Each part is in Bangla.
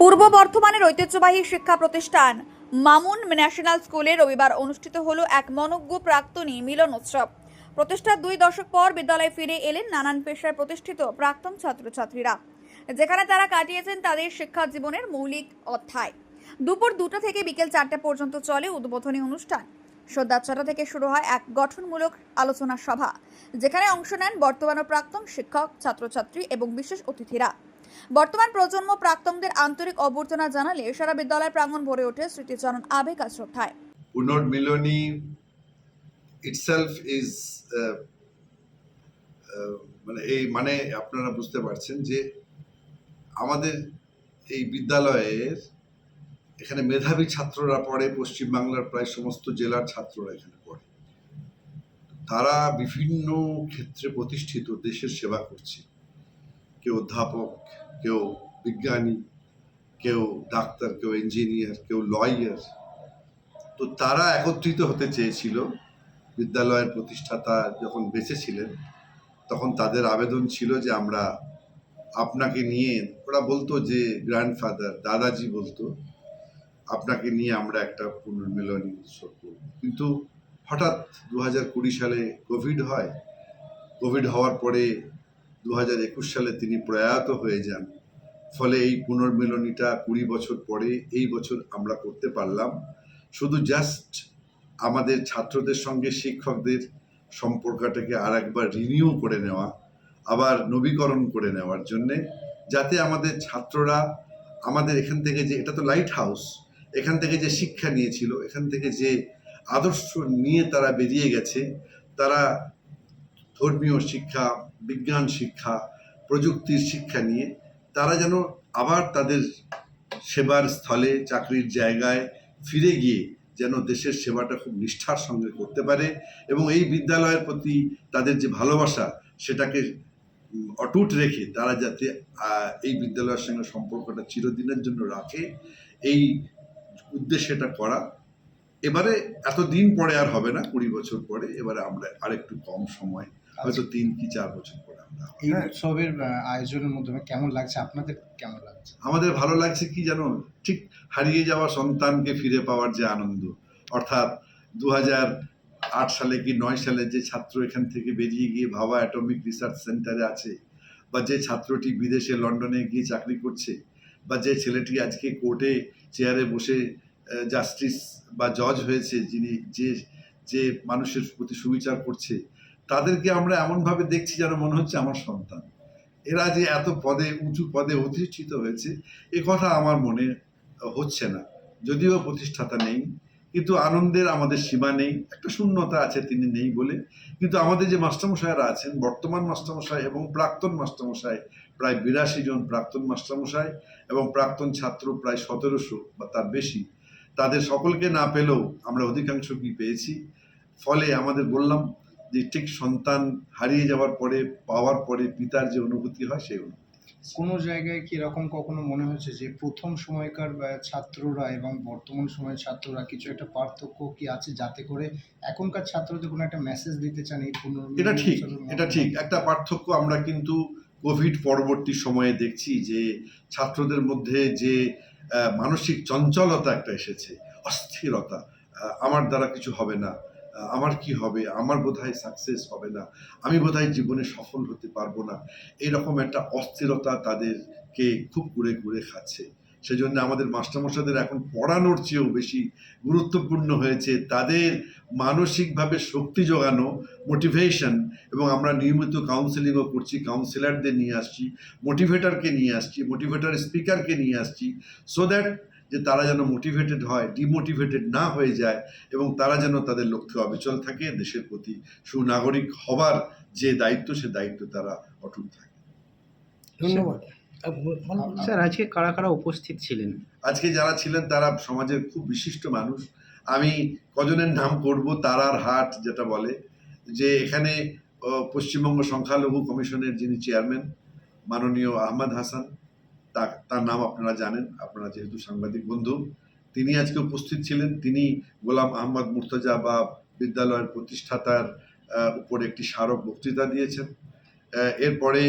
পূর্ব বর্ধমানের ঐতিহ্যবাহী শিক্ষা প্রতিষ্ঠান মামুন ন্যাশনাল স্কুলে রবিবার অনুষ্ঠিত হলো এক মনজ্ঞ প্রাক্তনী মিলন উৎসব। প্রতিষ্ঠার দুই দশক পর বিদ্যালয়ে ফিরে এলেন নানান পেশায় প্রতিষ্ঠিত প্রাক্তন ছাত্রছাত্রীরা, যেখানে তারা কাটিয়েছেন তাদের শিক্ষা জীবনের মৌলিক অধ্যায়। দুপুর দুটো থেকে বিকেল চারটে পর্যন্ত চলে উদ্বোধনী অনুষ্ঠান। সন্ধ্যা ছটা থেকে শুরু হয় এক গঠনমূলক আলোচনা সভা, যেখানে অংশ নেন বর্তমান প্রাক্তন শিক্ষক, ছাত্রছাত্রী এবং বিশেষ অতিথিরা। বর্তমান প্রজন্ম প্রাক্তনদের আন্তরিক অভ্যর্থনা জানালে সারা বিদ্যালয় প্রাঙ্গণ ভরে ওঠে স্মৃতিচারণ আবেগ আর শ্রদ্ধায়। পুনর্মিলনী itself is uh, uh, মানে এই মানে আপনারা বুঝতে পারছেন যে আমাদের এই বিদ্যালয়ের এখানে মেধাবী ছাত্ররা পড়ে পশ্চিমবাংলার প্রায় সমস্ত জেলার ছাত্ররা এখানে পড়ে। তারা বিভিন্ন ক্ষেত্রে প্রতিষ্ঠিত দেশের সেবা করছে। কেউ অধ্যাপক, কেউ বিজ্ঞানী, কেউ ডাক্তার, কেউ ইঞ্জিনিয়ার কেউ লয়ার তো তারা একত্রিত হতে চেয়েছিল। বিদ্যালয়ের প্রতিষ্ঠাতা যখন বেঁচে ছিলেন তখন তাদের আবেদন ছিল যে আমরা আপনাকে নিয়ে, ওরা বলতো যে গ্র্যান্ডফাদার দাদাজি বলতো, আপনাকে নিয়ে আমরা একটা পুনর্মিলনী উৎসব করব। কিন্তু হঠাৎ দু হাজার কুড়ি সালে কোভিড হয়। কোভিড হওয়ার পরে দু হাজার একুশ সালে তিনি প্রয়াত হয়ে যান। ফলে এই পুনর্মিলনীটা কুড়ি বছর পরে এই বছর আমরা করতে পারলাম। শুধু জাস্ট আমাদের ছাত্রদের সঙ্গে শিক্ষকদের সম্পর্কটাকে আর একবার রিনিউ করে নেওয়া, আবার নবীকরণ করে নেওয়ার জন্যে, যাতে আমাদের ছাত্ররা আমাদের এখান থেকে যে, এটা তো লাইট হাউস এখান থেকে যে শিক্ষা নিয়েছিল, এখান থেকে যে আদর্শ নিয়ে তারা বেরিয়ে গেছে, তারা ধর্মীয় শিক্ষা, বিজ্ঞান শিক্ষা, প্রযুক্তির শিক্ষা নিয়ে তারা যেন আবার তাদের সেবার স্থলে, চাকরির জায়গায় ফিরে গিয়ে যেন দেশের সেবাটা খুব নিষ্ঠার সঙ্গে করতে পারে এবং এই বিদ্যালয়ের প্রতি তাদের যে ভালোবাসা, সেটাকে অটুট রেখে তারা যাতে এই বিদ্যালয়ের সঙ্গে সম্পর্কটা চিরদিনের জন্য রাখে, এই উদ্দেশ্যটা করা। এবারে এত দিন পরে আর হবে না, কুড়ি বছর পরে, এবারে আমরা আরেকটু কম সময় হয়তো তিন কি চার বছর পরে আমরা এই উৎসবের আয়োজনের মাধ্যমে কেমন লাগছে? আপনাদের কেমন লাগছে? আমাদের ভালো লাগছে কি জানো? ঠিক হারিয়ে যাওয়া সন্তানকে ফিরে পাওয়ার যে আনন্দ। অর্থাৎ দু আট সালে কি নয় সালে যে ছাত্র এখান থেকে বেরিয়ে গিয়ে ভাবা অ্যাটমিক রিসার্চ সেন্টারে আছে বা যে ছাত্রটি বিদেশে লন্ডনে গিয়ে চাকরি করছে বা যে ছেলেটি আজকে কোর্টে চেয়ারে বসে জাস্টিস বা জজ হয়েছে যিনি যে যে মানুষের প্রতি সুবিচার করছে তাদেরকে আমরা এমনভাবে দেখছি যেন মনে হচ্ছে আমার সন্তান। এরা যে এত পদে, উঁচু পদে অধিষ্ঠিত হয়েছে, এ কথা আমার মনে হচ্ছে না। যদিও প্রতিষ্ঠাতা নেই, কিন্তু আনন্দের আমাদের সীমা নেই, একটা শূন্যতা আছে তিনি নেই বলে। কিন্তু আমাদের যে মাস্টারমশাইরা আছেন, বর্তমান মাস্টারমশাই এবং প্রাক্তন মাস্টারমশাই, প্রায় বিরাশি জন প্রাক্তন মাস্টারমশাই এবং প্রাক্তন ছাত্র প্রায় সতেরোশো বা তার বেশি, তাদের সকলকে না পেলেও আমরা অধিকাংশ কি পেয়েছি। ফলে আমাদের বললাম যে ঠিক সন্তান হারিয়ে যাওয়ার পরে পাওয়ার পরে পিতার যে অনুভূতি হয় সেই অনুভূতি। কোনো জায়গায় কি এরকম কখনো মনে হয়েছে যে প্রথম সময়কার ছাত্ররা এবং বর্তমান সময়ের ছাত্ররা কিছু একটা পার্থক্য কি আছে যাতে করে এখনকার ছাত্রদের কোনো একটা মেসেজ দিতে চান এই এটা ঠিক এটা ঠিক। একটা পার্থক্য আমরা কিন্তু কোভিড পরবর্তী সময়ে দেখছি যে ছাত্রদের মধ্যে যে মানসিক চঞ্চলতা একটা এসেছে অস্থিরতা আমার দ্বারা কিছু হবে না। আমার কি হবে? আমার বোধহয় সাকসেস হবে না। আমি বোধহয় জীবনে সফল হতে পারব না। এরকম একটা অস্থিরতা তাদেরকে খুব ঘুরে ঘুরে খাচ্ছে। সেজন্য আমাদের মাস্টারমশাদের এখন পড়ানোর চেয়েও বেশি গুরুত্বপূর্ণ হয়েছে তাদের মানসিকভাবে শক্তি যোগানো মোটিভেশন এবং আমরা নিয়মিত কাউন্সেলিংও করছি কাউন্সিলারদের নিয়ে আসছি মোটিভেটারকে নিয়ে আসছি মোটিভেটার স্পিকারকে নিয়ে আসছি সো দ্যাট যে তারা যেন মোটিভেটেড হয় ডিমোটিভেটেড না হয়ে যায় এবং তারা যেন তাদের লক্ষ্যে অবিচল থাকে দেশের প্রতি সুনাগরিক হবার যে দায়িত্ব সে দায়িত্ব তারা অটুট থাকে। ধন্যবাদ। স্যার আজকে কারা কারা উপস্থিত ছিলেন? আজকে যারা ছিলেন তারা সমাজের খুব বিশিষ্ট মানুষ। আমি কজনের নাম করব? তারার হাট যেটা বলে যে এখানে পশ্চিমবঙ্গ সংখ্যালঘু কমিশনের যিনি চেয়ারম্যান মাননীয় আহমদ হাসান। তার নাম আপনারা জানেন, আপনারা যেহেতু সাংবাদিক বন্ধু, তিনি আজকে উপস্থিত ছিলেন। তিনি গোলাম আহমদ মুর্তজা বা বিদ্যালয়ের প্রতিষ্ঠাতার উপর একটি স্মারক বক্তৃতা দিয়েছেন। এরপরে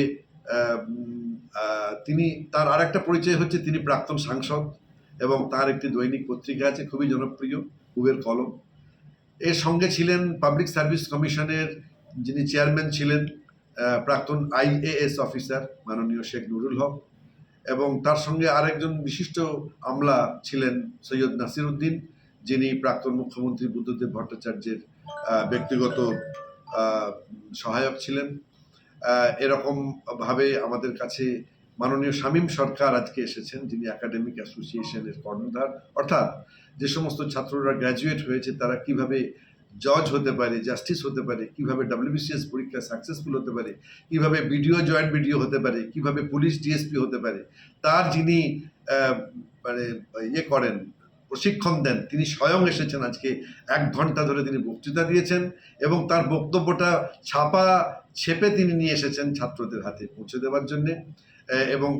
তিনি, তার আরেকটা পরিচয় হচ্ছে তিনি প্রাক্তন সাংসদ এবং তার একটি দৈনিক পত্রিকা আছে, খুবই জনপ্রিয় কুবের কলম। এর সঙ্গে ছিলেন পাবলিক সার্ভিস কমিশনের যিনি চেয়ারম্যান ছিলেন প্রাক্তন আইএএস অফিসার মাননীয় শেখ নুরুল হক। এবং তার সঙ্গে আরেকজন বিশিষ্ট আমলা ছিলেন সৈয়দ নাসির উদ্দিন যিনি প্রাক্তন মুখ্যমন্ত্রী বুদ্ধদেব ভট্টাচার্যের ব্যক্তিগত সহায়ক ছিলেন। আহ, এরকম ভাবে আমাদের কাছে মাননীয় শামীম সরকার আজকে এসেছেন যিনি একাডেমিক অ্যাসোসিয়েশনের কর্ণধার। অর্থাৎ যে সমস্ত ছাত্ররা গ্র্যাজুয়েট হয়েছে তারা কীভাবে জজ হতে পারে জাস্টিস হতে পারে, কীভাবে ডাব্লিউবিসিএস পরীক্ষা সাকসেসফুল হতে পারে, কীভাবে বিডিও জয়েন্ট বিডিও হতে পারে, কীভাবে পুলিশ ডিএসপি হতে পারে, তার যিনি মানে ইয়ে করেন, প্রশিক্ষণ দেন, তিনি স্বয়ং এসেছেন আজকে এক ঘণ্টা ধরে তিনি বক্তৃতা দিয়েছেন এবং তার বক্তব্যটা ছাপা, ছেপে তিনি নিয়ে এসেছেন ছাত্রদের হাতে পৌঁছে দেওয়ার জন্যে। এবং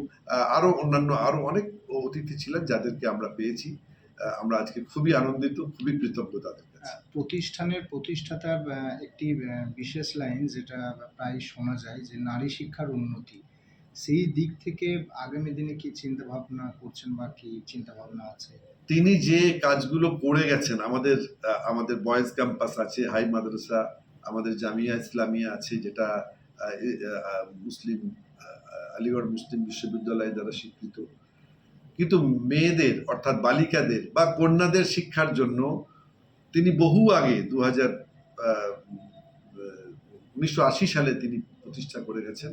আরও অন্যান্য আরও অনেক অতিথি ছিলেন যাদেরকে আমরা পেয়েছি। আমরা আজকে খুবই আনন্দিত, খুবই কৃতজ্ঞ তাদের প্রতিষ্ঠানের প্রতিষ্ঠাতার একটি বিশেষ লাইন যেটা প্রায় শোনা যায় যে নারী শিক্ষার উন্নতি। সেই দিক থেকে আগামী দিনে কি চিন্তা ভাবনা করছেন বা কি চিন্তা ভাবনা আছে? তিনি যে কাজগুলো করে গেছেন আমাদের আমাদের বয়েজ ক্যাম্পাস আছে হাই মাদ্রাসা আমাদের জামিয়া ইসলামিয়া আছে যেটা মুসলিম আলিগড় মুসলিম বিশ্ববিদ্যালয় দ্বারা স্বীকৃত। কিন্তু মেয়েদের অর্থাৎ বালিকাদের বা কন্যাদের শিক্ষার জন্য তিনি বহু আগে দু হাজার উনিশশো সালে তিনি প্রতিষ্ঠা করে গেছেন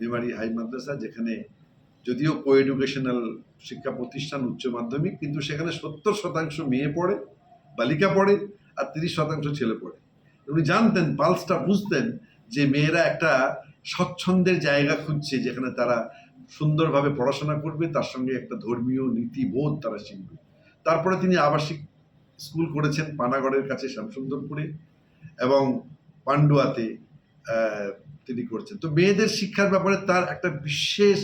মেমারি হাই মাদ্রাসা, যেখানে যদিও কো এডুকেশনাল শিক্ষা প্রতিষ্ঠান উচ্চ মাধ্যমিক, কিন্তু সেখানে সত্তর শতাংশ মেয়ে পড়ে, বালিকা পড়ে, আর তিরিশ শতাংশ ছেলে পড়ে। উনি জানতেন, পালসটা বুঝতেন যে মেয়েরা একটা স্বচ্ছন্দের জায়গা খুঁজছে, যেখানে তারা সুন্দরভাবে পড়াশোনা করবে, তার সঙ্গে একটা ধর্মীয় নীতিবোধ তারা শিখবে। তারপরে তিনি আবাসিক স্কুল করেছেন পানাগড়ের কাছে শ্যামসুন্দরপুরে এবং পান্ডুয়াতে তিনি করছেন। তো মেয়েদের শিক্ষার ব্যাপারে তার একটা বিশেষ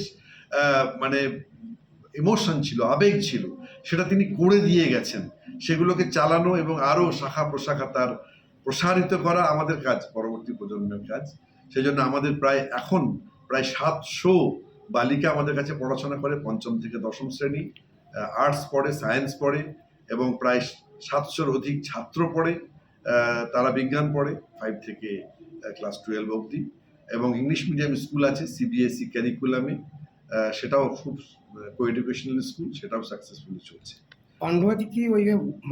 মানে ইমোশন ছিল, আবেগ ছিল, সেটা তিনি করে দিয়ে গেছেন। সেগুলোকে চালানো এবং আরও শাখা প্রশাখা তার প্রসারিত করা আমাদের কাজ, পরবর্তী প্রজন্মের কাজ। সেই জন্য আমাদের প্রায় এখন প্রায় সাতশো বালিকা আমাদের কাছে পড়াশোনা করে, পঞ্চম থেকে দশম শ্রেণি আর্টস পড়ে সায়েন্স পড়ে এবং প্রায় সাতশোর অধিক ছাত্র পড়ে তারা বিজ্ঞান পড়ে ফাইভ থেকে ক্লাস টুয়েলভ অবধি। এবং ইংলিশ মিডিয়াম স্কুল আছে সিবিএসই ক্যারিকুলামে সেটাও খুব কো এডুকেশনাল স্কুল সেটাও সাকসেসফুলি চলছে। পান্ডুয়াতে কি ওই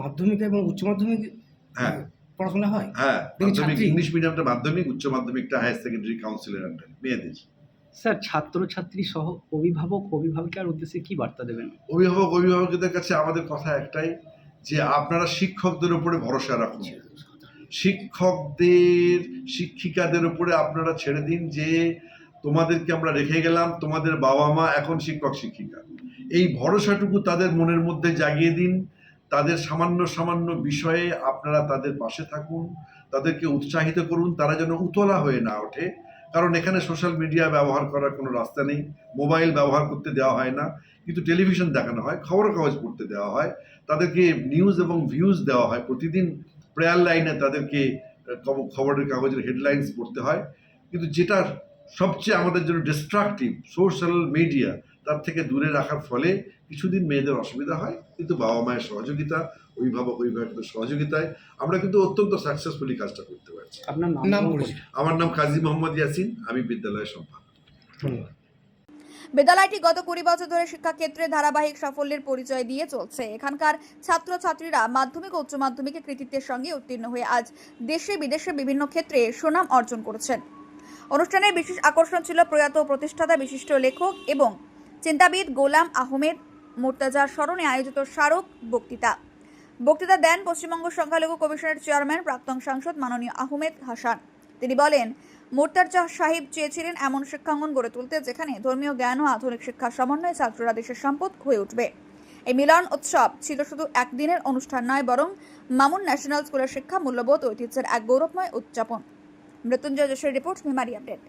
মাধ্যমিক এবং উচ্চ মাধ্যমিক হ্যাঁ। পড়াশোনা হয়? হ্যাঁ মাধ্যমিক ইংলিশ মিডিয়ামটা মাধ্যমিক উচ্চ মাধ্যমিকটা হায়ার সেকেন্ডারি কাউন্সিলের আন্ডারে মেয়েদের। স্যার ছাত্রছাত্রী সহ অভিভাবক অভিভাবিকার উদ্দেশ্যে কি বার্তা দেবেন? অভিভাবক অভিভাবকদের কাছে আমাদের কথা একটাই যে আপনারা শিক্ষকদের উপরে ভরসা রাখুন। শিক্ষকদের, শিক্ষিকাদের উপরে আপনারা ছেড়ে দিন যে তোমাদেরকে আমরা রেখে গেলাম, তোমাদের বাবা মা এখন শিক্ষক, শিক্ষিকা। এই ভরসাটুকু তাদের মনের মধ্যে জাগিয়ে দিন। তাদের সামান্য সামান্য বিষয়ে আপনারা তাদের পাশে থাকুন, তাদেরকে উৎসাহিত করুন, তারা যেন উতলা হয়ে না ওঠে। কারণ এখানে সোশ্যাল মিডিয়া ব্যবহার করার কোনো রাস্তা নেই, মোবাইল ব্যবহার করতে দেওয়া হয় না, কিন্তু টেলিভিশন দেখানো হয় খবরের কাগজ পড়তে দেওয়া হয়, তাদেরকে নিউজ এবং ভিউজ দেওয়া হয়, প্রতিদিন প্রেয়ার লাইনে তাদেরকে খবরের কাগজের হেডলাইন্স পড়তে হয়, কিন্তু যেটা সবচেয়ে আমাদের জন্য ডিস্ট্রাকটিভ সোশ্যাল মিডিয়া তার থেকে দূরে রাখার ফলে কিছুদিন মেয়েদের অসুবিধা হয়, কিন্তু বাবা মায়ের সহযোগিতা অভিভাবক অভিভাবকদের সহযোগিতায় আমরা কিন্তু অত্যন্ত সাকসেসফুলি কাজটা করতে পারছি। আপনার নাম। আমার নাম কাজী মোহাম্মদ ইয়াসিন আমি বিদ্যালয়ের সম্পাদক। ধন্যবাদ। বিদ্যালয়টি গত কুড়ি বছর ধরে শিক্ষাক্ষেত্রে ধারাবাহিক সাফল্যের পরিচয় দিয়ে চলছে। এখানকার ছাত্রছাত্রীরা মাধ্যমিক ও উচ্চ মাধ্যমিকে কৃতিত্বের সঙ্গে উত্তীর্ণ হয়ে আজ দেশে বিদেশে বিভিন্ন ক্ষেত্রে সুনাম অর্জন করেছেন। অনুষ্ঠানের বিশেষ আকর্ষণ ছিল প্রয়াত প্রতিষ্ঠাতা বিশিষ্ট লেখক এবং চিন্তাবিদ গোলাম আহমেদ মোর্তাজার স্মরণে আয়োজিত স্মারক বক্তৃতা। বক্তৃতা দেন পশ্চিমবঙ্গ সংখ্যালঘু কমিশনের চেয়ারম্যান প্রাক্তন সাংসদ মাননীয় আহমেদ হাসান। তিনি বলেন মোর্তাজা সাহিব চেয়েছিলেন এমন শিক্ষাঙ্গন গড়ে তুলতে যেখানে ধর্মীয় জ্ঞান ও আধুনিক শিক্ষার সমন্বয়ে ছাত্ররা দেশের সম্পদ হয়ে উঠবে। এই মিলন উৎসব ছিল শুধু একদিনের অনুষ্ঠান নয়, বরং মামুন ন্যাশনাল স্কুলের শিক্ষা মূল্যবোধ ঐতিহ্যের এক গৌরবময় উদযাপন। মৃত্যুঞ্জয় যশের রিপোর্ট, মেমারি আপডেট।